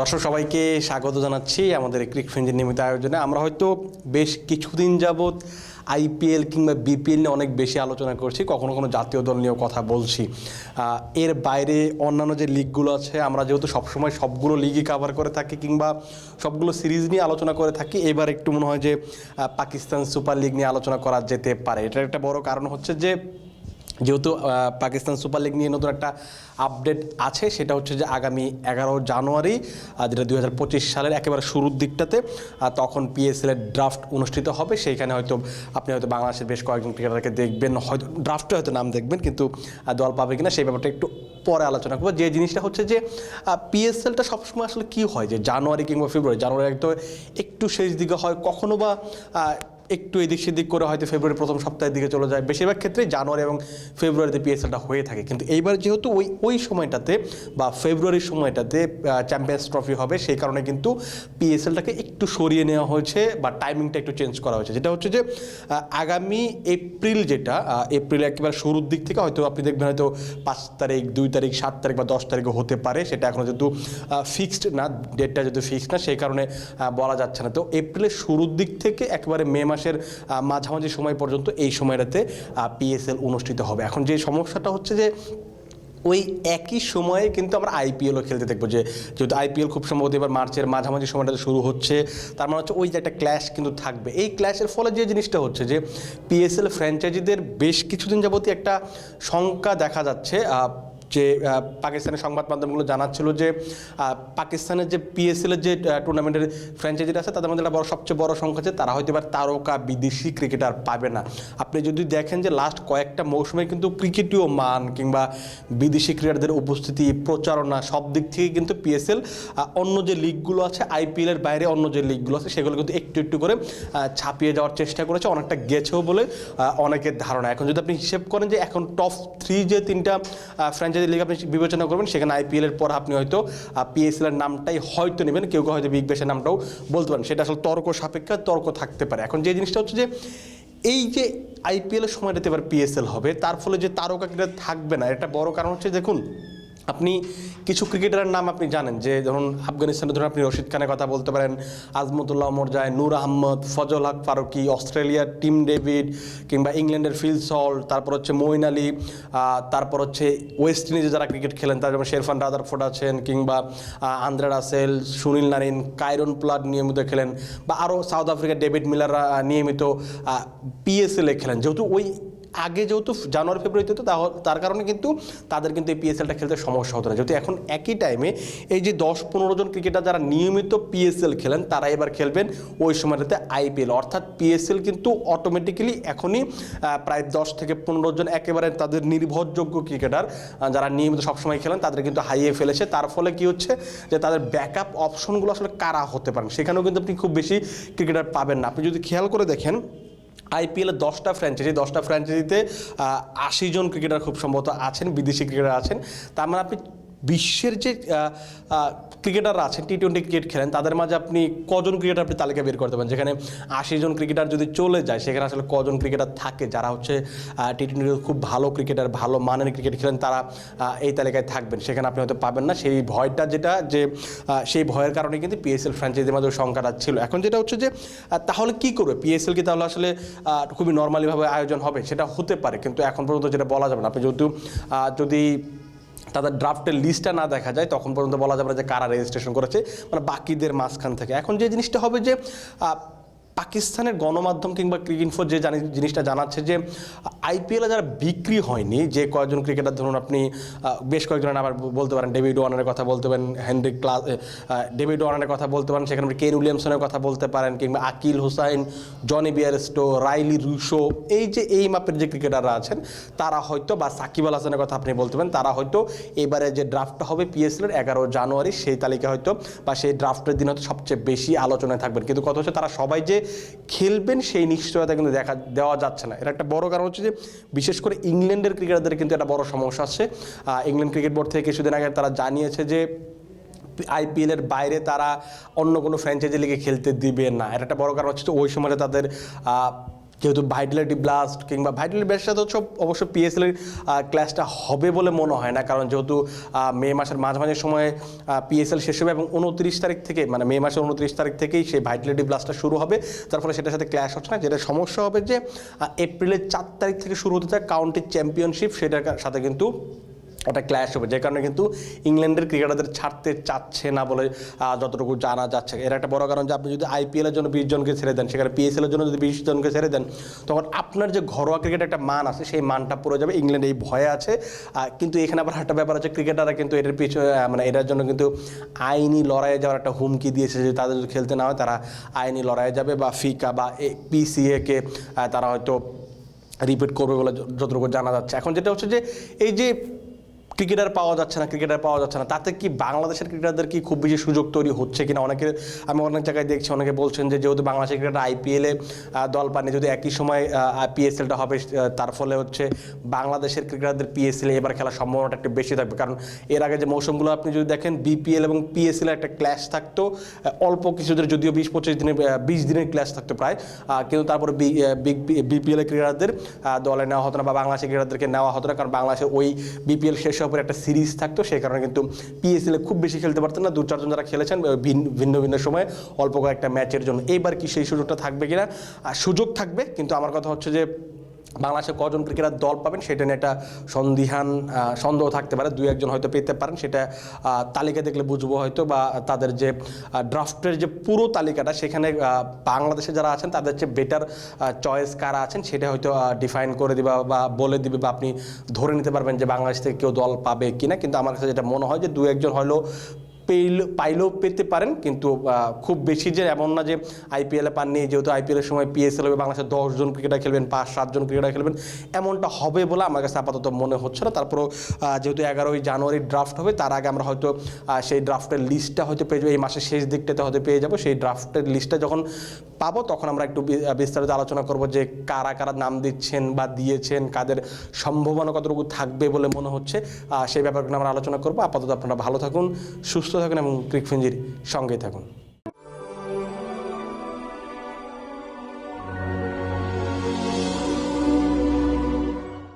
দর্শক, সবাইকে স্বাগত জানাচ্ছি আমাদের ক্রিক ফ্রেঞ্জের নিয়মিত আয়োজনে। আমরা হয়তো বেশ কিছুদিন যাবৎ আইপিএল কিংবা বিপিএল নিয়ে অনেক বেশি আলোচনা করছি, কখনো কোনো জাতীয় দল নিয়েও কথা বলছি। এর বাইরে অন্যান্য যে লিগগুলো আছে, আমরা যেহেতু সবসময় সবগুলো লিগই কাভার করে থাকি কিংবা সবগুলো সিরিজ নিয়ে আলোচনা করে থাকি, এবার একটু মনে হয় যে পাকিস্তান সুপার লিগ নিয়ে আলোচনা করা যেতে পারে। এটার একটা বড় কারণ হচ্ছে যে যেহেতু পাকিস্তান সুপার লিগ নিয়ে নতুন একটা আপডেট আছে, সেটা হচ্ছে যে আগামী এগারো জানুয়ারি যেটা দু হাজার পঁচিশ সালের একেবারে শুরুর দিকটাতে তখন পিএসএল এর ড্রাফট অনুষ্ঠিত হবে। সেইখানে হয়তো আপনি হয়তো বাংলাদেশের বেশ কয়েকজন ক্রিকেটারকে দেখবেন, হয়তো ড্রাফটে হয়তো নাম দেখবেন, কিন্তু দল পাবে কিনা সেই ব্যাপারটা একটু পরে আলোচনা করব। যে জিনিসটা হচ্ছে যে পিএসএলটা সবসময় আসলে কি হয়? যে জানুয়ারি কিংবা ফেব্রুয়ারি, জানুয়ারি তো একটু শেষ দিকে হয়, কখনো বা একটু এদিক সেদিক করে হয়তো ফেব্রুয়ারি প্রথম সপ্তাহের দিকে চলে যায়। বেশিরভাগ ক্ষেত্রে জানুয়ারি এবং ফেব্রুয়ারিতে পিএসএলটা হয়ে থাকে। কিন্তু এইবার যেহেতু ওই ওই সময়টাতে বা ফেব্রুয়ারির সময়টাতে চ্যাম্পিয়ন্স ট্রফি হবে, সেই কারণে কিন্তু পিএসএলটাকে একটু সরিয়ে নেওয়া হয়েছে বা টাইমিংটা একটু চেঞ্জ করা হয়েছে। যেটা হচ্ছে যে আগামী এপ্রিল যেটা এপ্রিল একেবারে শুরুর দিক থেকে হয়তো আপনি দেখবেন হয়তো পাঁচ তারিখ, দুই তারিখ, সাত তারিখ বা দশ তারিখও হতে পারে। সেটা এখনও যেহেতু ফিক্সড না ডেটটা যেহেতু ফিক্সড না, সেই কারণে বলা যাচ্ছে না। তো এপ্রিলের শুরুর দিক থেকে একেবারে মে মাসের মাঝামাঝি সময় পর্যন্ত এই সময়টাতে পিএসএল অনুষ্ঠিত হবে। এখন যে সমস্যাটা হচ্ছে যে, ওই একই সময়ে কিন্তু আমরা আইপিএলও খেলতে দেখব যে, যেহেতু আইপিএল খুব সম্ভবত এবার মার্চের মাঝামাঝি সময়টাতে শুরু হচ্ছে, তার মানে হচ্ছে ওই যে একটা ক্ল্যাশ কিন্তু থাকবে। এই ক্ল্যাশের ফলে যে জিনিসটা হচ্ছে যে পিএসএল ফ্র্যাঞ্চাইজিদের বেশ কিছুদিন যাবতীয় একটা শঙ্কা দেখা যাচ্ছে যে পাকিস্তানের সংবাদ মাধ্যমগুলো জানাচ্ছিল যে পাকিস্তানের যে পিএসএল এর যে টুর্নামেন্টের ফ্র্যাঞ্চাইজিটা আছে, তাদের মধ্যে একটা বড়, সবচেয়ে বড় সংখ্যা আছে। তারা হয়তো এবার তারকা, বিদেশি ক্রিকেটার পাবে না। আপনি যদি দেখেন যে লাস্ট কয়েকটা মৌসুমে কিন্তু ক্রিকেটীয় মান কিংবা বিদেশি ক্রিকেটারদের উপস্থিতি, প্রচারণা সব দিক থেকে কিন্তু পিএসএল অন্য যে লিগগুলো আছে আইপিএল এর বাইরে অন্য যে লিগগুলো আছে, সেগুলো কিন্তু একটু একটু করে ছাপিয়ে যাওয়ার চেষ্টা করেছে। অনেকটা গেছেও বলে অনেকের ধারণা। এখন যদি আপনি হিসেব করেন যে, এখন টপ থ্রি যে তিনটা ফ্র্যাঞ্চাইজি লিগ আপনি বিবেচনা করবেন, সেখানে আইপিএল এর পর আপনি হয়তো পিএসএল এর নামটাই হয়তো নেবেন, কেউ কেউ হয়তো বিগ ব্যাশের নামটাও বলতে পারেন। সেটা আসলে তর্ক সাপেক্ষে, তর্ক থাকতে পারে। এখন যে জিনিসটা হচ্ছে যে, এই যে আইপিএল এর সময়টাতে এবার পিএসএল হবে, তার ফলে যে তারকা থাকবে না, এটা বড় কারণ হচ্ছে, দেখুন আপনি কিছু ক্রিকেটারের নাম আপনি জানেন, যে ধরুন আফগানিস্তানে ধরুন আপনি রশিদ খানের কথা বলতে পারেন, আজমতুল্লাহ মরজায় নূর আহমদ, ফজল হক ফারুকি, অস্ট্রেলিয়ার টিম ডেভিড কিংবা ইংল্যান্ডের ফিল সল, তারপর হচ্ছে মঈন আলী তারপর হচ্ছে ওয়েস্ট ইন্ডিজে যারা ক্রিকেট খেলেন, তার যেমন শেরফান রাদারফোর্ড আছেন কিংবা Andre Russell, Sunil Narine Kieron Pollard নিয়মিত খেলেন, বা আরও সাউথ আফ্রিকার ডেভিড মিলাররা নিয়মিত পিএসএলে খেলেন। যেহেতু ওই আগে যেহেতু জানুয়ারি, ফেব্রুয়ারিতে হতো তার কারণে কিন্তু তাদের কিন্তু এই পিএসএলটা খেলতে সমস্যা হতো না। যেহেতু এখন একই টাইমে এই যে দশ পনেরো জন ক্রিকেটার যারা নিয়মিত পিএসএল খেলেন, তারা এবার খেলবেন ওই সময়টাতে আইপিএল অর্থাৎ পিএসএল কিন্তু অটোমেটিক্যালি এখনই প্রায় দশ থেকে পনেরো জন একেবারে তাদের নির্ভরযোগ্য ক্রিকেটার যারা নিয়মিত সবসময় খেলেন, তাদের কিন্তু হাইয়ে ফেলেছে। তার ফলে কি হচ্ছে যে তাদের ব্যাকআপ অপশনগুলো আসলে কারা হতে পারেন? সেখানেও কিন্তু আপনি খুব বেশি ক্রিকেটার পাবেন না। আপনি যদি খেয়াল করে দেখেন আইপিএলে দশটা ফ্র্যাঞ্চাইজি দশটা ফ্র্যাঞ্চাইজিতে আশি জন ক্রিকেটার খুব সম্ভবত আছেন, বিদেশি ক্রিকেটার আছেন। তার মানে আপনি বিশ্বের যে ক্রিকেটাররা আছেন টি টোয়েন্টি ক্রিকেট খেলেন, তাদের মাঝে আপনি কজন ক্রিকেটার আপনি তালিকা বের করতে পারেন? যেখানে আশি জন ক্রিকেটার যদি চলে যায়, সেখানে আসলে কজন ক্রিকেটার থাকে? যারা হচ্ছে টি টোয়েন্টি খুব ভালো ক্রিকেটার, ভালো মানের ক্রিকেট খেলেন, তারা এই তালিকায় থাকবেন। সেখানে আপনি হয়তো পাবেন না। সেই ভয়টা যেটা, যে সেই ভয়ের কারণে কিন্তু পিএসএল ফ্র্যাঞ্চাইজির মাঝে সংখ্যাটা ছিল। এখন যেটা হচ্ছে যে তাহলে কি করবে? পিএসএল কি তাহলে আসলে খুবই নর্মালিভাবে আয়োজন হবে? সেটা হতে পারে। কিন্তু এখন পর্যন্ত যেটা বলা যাবে না। আপনি যেহেতু যদি তাদের ড্রাফটের লিস্টটা না দেখা যায়, তখন পর্যন্ত বলা যাবে না যে কারা রেজিস্ট্রেশন করেছে মানে বাকিদের মাঝখান থেকে। এখন যে জিনিসটা হবে যে পাকিস্তানের গণমাধ্যম কিংবা ক্রিকেটফো যে জানি জিনিসটা জানাচ্ছে যে আইপিএলে যারা বিক্রি হয়নি, যে কয়েকজন ক্রিকেটার ধরুন আপনি বেশ কয়েকজনের আবার বলতে পারেন ডেভিড ওয়ানারের কথা বলতে পারেন হেনরি ক্লাস ডেভিড ওয়ানারের কথা বলতে পারেন, সেখানে কেন উইলিয়ামসনের কথা বলতে পারেন, কিংবা Akeal Hosein Jonny Bairstow Rilee Rossouw এই যে, এই মাপের যে ক্রিকেটাররা আছেন, তারা হয়তো বা সাকিব আল হাসানের কথা আপনি বলতে পারেন, তারা হয়তো এবারে যে ড্রাফটটা হবে পিএসএলের এগারো জানুয়ারি, সেই তালিকা হয়তো বা সেই ড্রাফটের দিন হয়তো সবচেয়ে বেশি আলোচনায় থাকবেন। কিন্তু কথা হচ্ছে তারা সবাই যে খেলবেন সেই নিশ্চয়তা কিন্তু দেখা, দেওয়া যাচ্ছে না। এর একটা বড় কারণ হচ্ছে যে, বিশেষ করে ইংল্যান্ডের ক্রিকেটারদের কিন্তু একটা বড় সমস্যা আছে। ইংল্যান্ড ক্রিকেট বোর্ড থেকে কিছুদিন আগে তারা জানিয়েছে যে আইপিএলের বাইরে তারা অন্য কোনো ফ্র্যাঞ্চাইজি লিগে খেলতে দিবে না। এটা একটা বড় কারণ হচ্ছে ওই সময় তাদের যেহেতু ভাইটালিটি ব্লাস্ট কিংবা ভাইটালিটি ব্লাস্টটা তো সব অবশ্য পিএসএল এর ক্লাসটা হবে বলে মনে হয় না। কারণ যেহেতু মে মাসের মাঝামাঝি সময়ে পিএসএল শেষ হবে এবং উনত্রিশ তারিখ থেকে মানে মে মাসের উনত্রিশ তারিখ থেকেই সেই ভাইটালিটি ব্লাস্টটা শুরু হবে। তার ফলে সেটার সাথে ক্ল্যাশ হচ্ছে না। যেটা সমস্যা হবে যে এপ্রিলের চার তারিখ থেকে শুরু হতে থাকে কাউন্টি চ্যাম্পিয়নশিপ সেটার সাথে কিন্তু একটা ক্ল্যাশ হবে, যে কারণে কিন্তু ইংল্যান্ডের ক্রিকেটারদের ছাড়তে চাচ্ছে না বলে যতটুকু জানা যাচ্ছে। এর একটা বড় কারণ যে আপনি যদি আইপিএলের জন্য বিশ জনকে ছেড়ে দেন, সেখানে পিএসএলের জন্য যদি বিশ জনকে ছেড়ে দেন, তখন আপনার যে ঘরোয়া ক্রিকেট একটা মান আছে, সেই মানটা পড়ে যাবে। ইংল্যান্ড এই ভয়ে আছে। কিন্তু এখানে আবার একটা ব্যাপার আছে, ক্রিকেটাররা কিন্তু এটার পিছনে মানে এটার জন্য কিন্তু আইনি লড়াইয়ে যাওয়ার একটা হুমকি দিয়েছে যে তাদের যদি খেলতে না হয়, তারা আইনি লড়াইয়ে যাবে বা ফিকা বা পিসিএ কে তারা হয়তো রিপিট করবে বলে যতটুকু জানা যাচ্ছে। এখন যেটা হচ্ছে যে, এই যে ক্রিকেটার পাওয়া যাচ্ছে না, ক্রিকেটার পাওয়া যাচ্ছে না। তাতে কি বাংলাদেশের ক্রিকেটারদের কি খুব বেশি সুযোগ তৈরি হচ্ছে কিনা? অনেকে আমি অনেক জায়গায় দেখছি, অনেকে বলছেন যে যেহেতু বাংলাদেশের ক্রিকেটার আইপিএলে দল পানি যদি একই সময় পিএসএলটা হবে তার ফলে হচ্ছে বাংলাদেশের ক্রিকেটারদের পিএসএল এবার খেলার সম্ভাবনাটা একটু বেশি থাকবে। কারণ এর আগে যে মৌসুমগুলো আপনি যদি দেখেন বিপিএল এবং পিএসএল একটা ক্ল্যাশ থাকতো অল্প কিছুদের যদিও বিশ পঁচিশ দিনে বিশ দিনের ক্ল্যাশ থাকতো প্রায় কিন্তু তারপরে বিগ বিপিএল ক্রিকেটারদের দলে নেওয়া হতো না বা বাংলাদেশের ক্রিকেটারদেরকে নেওয়া হতো না, কারণ বাংলাদেশে ওই বিপিএল শেষ হওয়ার পরে একটা সিরিজ থাকতো, সেই কারণে কিন্তু পিএসএল খুব বেশি খেলতে পারতেন না। দু চারজন যারা খেলেছেন ভিন্ন- ভিন্ন ভিন্ন সময়ে অল্প কয়েকটা ম্যাচের জন্য। এইবার কি সেই সুযোগটা থাকবে কিনা? আর সুযোগ থাকবে, কিন্তু আমার কথা হচ্ছে যে বাংলাদেশে কজন ক্রিকেটার দল পাবেন সেটা নিয়ে একটা সন্দিহান সন্দেহ থাকতে পারে। দুই একজন হয়তো পেতে পারেন, সেটা তালিকা দেখলে বুঝব হয়তো বা তাদের যে ড্রাফটের যে পুরো তালিকাটা সেখানে বাংলাদেশে যারা আছেন তাদের চেয়ে বেটার চয়েস কারা আছেন সেটা হয়তো ডিফাইন করে দিবা বা বলে দিবে বা আপনি ধরে নিতে পারবেন যে বাংলাদেশ থেকে কেউ দল পাবে কিনা। কিন্তু আমার কাছে যেটা মনে হয় যে দু একজন হলো পেল পাইলেও পেতে পারেন, কিন্তু খুব বেশি যে এমন না যে আইপিএলে পাননি, যেহেতু আইপিএলের সময় পিএসএল হবে, বাংলাদেশের দশজন ক্রিকেটার খেলবেন, পাঁচ, সাতজন ক্রিকেটার খেলবেন, এমনটা হবে বলে আমার কাছে আপাতত মনে হচ্ছে না। তারপরেও যেহেতু এগারোই জানুয়ারি ড্রাফট হবে, তার আগে আমরা হয়তো সেই ড্রাফটের লিস্টটা হয়তো পেয়ে যাব, এই মাসের শেষ দিকটাতে হয়তো পেয়ে যাব। সেই ড্রাফটের লিস্টটা যখন পাবো, তখন আমরা একটু বিস্তারিত আলোচনা করব যে কারা কারা নাম দিচ্ছেন বা দিয়েছেন, কাদের সম্ভাবনা কতটুকু থাকবে বলে মনে হচ্ছে। সেই ব্যাপারগুলো আমরা আলোচনা করব। আপাতত আপনারা ভালো থাকুন, সুস্থ থাকুন এবং ক্রিকফেঞ্জির সঙ্গেই থাকুন।